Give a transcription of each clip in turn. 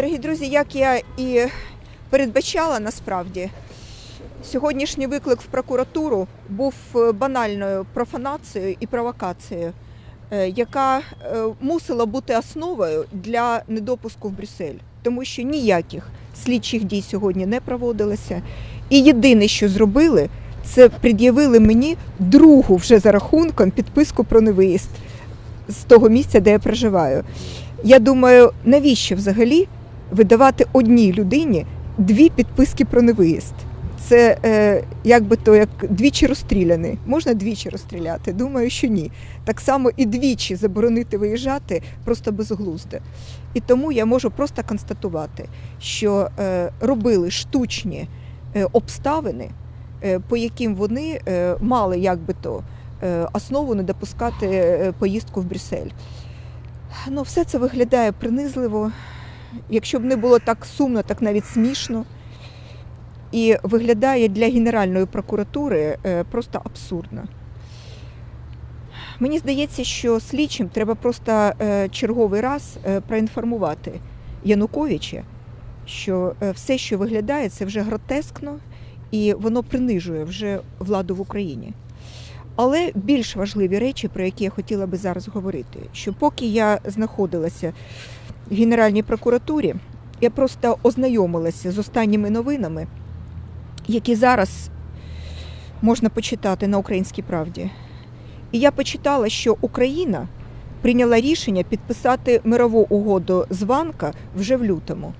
Дорогі друзі, як я і передбачала насправді, сьогоднішній виклик в прокуратуру був е, банальною профанацією і провокацією, е, яка е, мусила бути основою для недопуску в Брюссель, тому що ніяких слідчих дій сьогодні не проводилося. І єдине, що зробили, це пред'явили мені другу вже за рахунком підписку про невиїзд з того місця, де я проживаю. Я думаю, навіщо взагалі видавати одній людині дві підписки про невиїзд? Це е, як би то як двічі розстріляний. Можна двічі розстріляти? Думаю, що ні. Так само і двічі заборонити виїжджати просто безглуздо. І тому я можу просто констатувати, що е, робили штучні е, обставини, е, по яким вони е, мали як би то е, основу не допускати е, поїздку в Брюссель. Ну, все це виглядає принизливо. Якщо б не було так сумно, так навіть смішно. І виглядає для Генеральної прокуратури е, просто абсурдно. Мені здається, що слідчим треба просто е, черговий раз е, проінформувати Януковича, що все, що виглядає, це вже гротескно і воно принижує вже владу в Україні. Але більш важливі речі, про які я хотіла би зараз говорити, що поки я знаходилася Генеральній прокуратурі, я просто ознайомилася з останніми новинами, які зараз можна почитати на українській правді. І я почитала, що Україна прийняла рішення підписати мирову угоду з Ванка вже в лютому.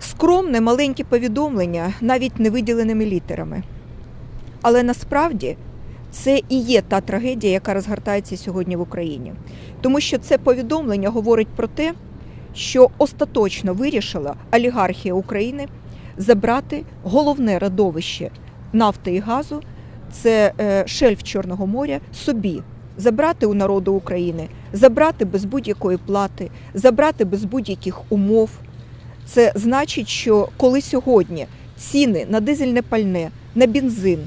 Скромне маленьке повідомлення, навіть не виділеними літерами. Але насправді це і є та трагедія, яка розгортається сьогодні в Україні. Тому що це повідомлення говорить про те, що остаточно вирішила олігархія України забрати головне родовище нафти і газу, це е, шельф Чорного моря, собі. Забрати у народу України, забрати без будь-якої плати, забрати без будь-яких умов. Це значить, що коли сьогодні ціни на дизельне пальне, на бензин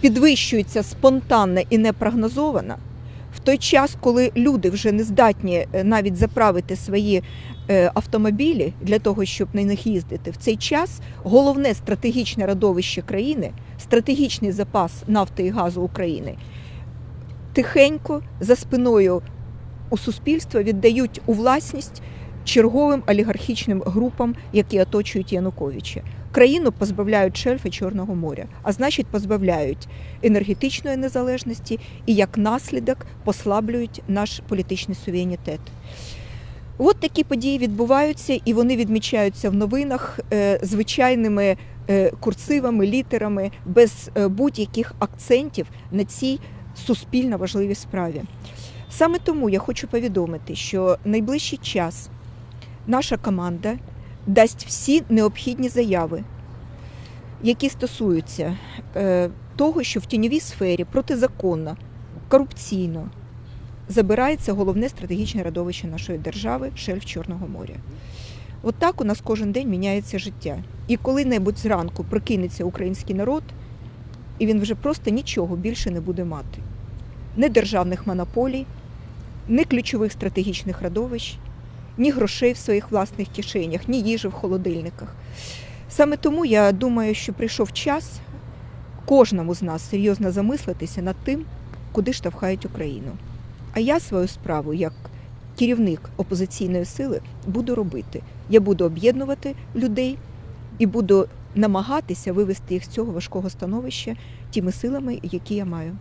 підвищуються спонтанно і непрогнозовано, в той час, коли люди вже не здатні е, навіть заправити свої е, автомобілі для того, щоб на них їздити, в цей час головне стратегічне родовище країни, стратегічний запас нафти і газу України, тихенько за спиною у суспільства віддають у власність черговим олігархічним групам, які оточують Януковича. Країну позбавляють шельфи Чорного моря, а значить, позбавляють енергетичної незалежності і як наслідок послаблюють наш політичний суверенітет. От такі події відбуваються, і вони відмічаються в новинах е, звичайними е, курсивами, літерами, без е, будь-яких акцентів на цій суспільно важливій справі. Саме тому я хочу повідомити, що найближчий час наша команда дасть всі необхідні заяви, які стосуються е, того, що в тіньовій сфері протизаконно, корупційно забирається головне стратегічне родовище нашої держави шельф Чорного моря. От так у нас кожен день міняється життя. І коли-небудь зранку прокинеться український народ, і він вже просто нічого більше не буде мати. Ні державних монополій, ні ключових стратегічних родовищ, ні грошей в своїх власних кишенях, ні їжі в холодильниках. Саме тому я думаю, що прийшов час кожному з нас серйозно замислитися над тим, куди штовхають Україну. А я свою справу як керівник опозиційної сили буду робити. Я буду об'єднувати людей і буду намагатися вивести їх з цього важкого становища тими силами, які я маю.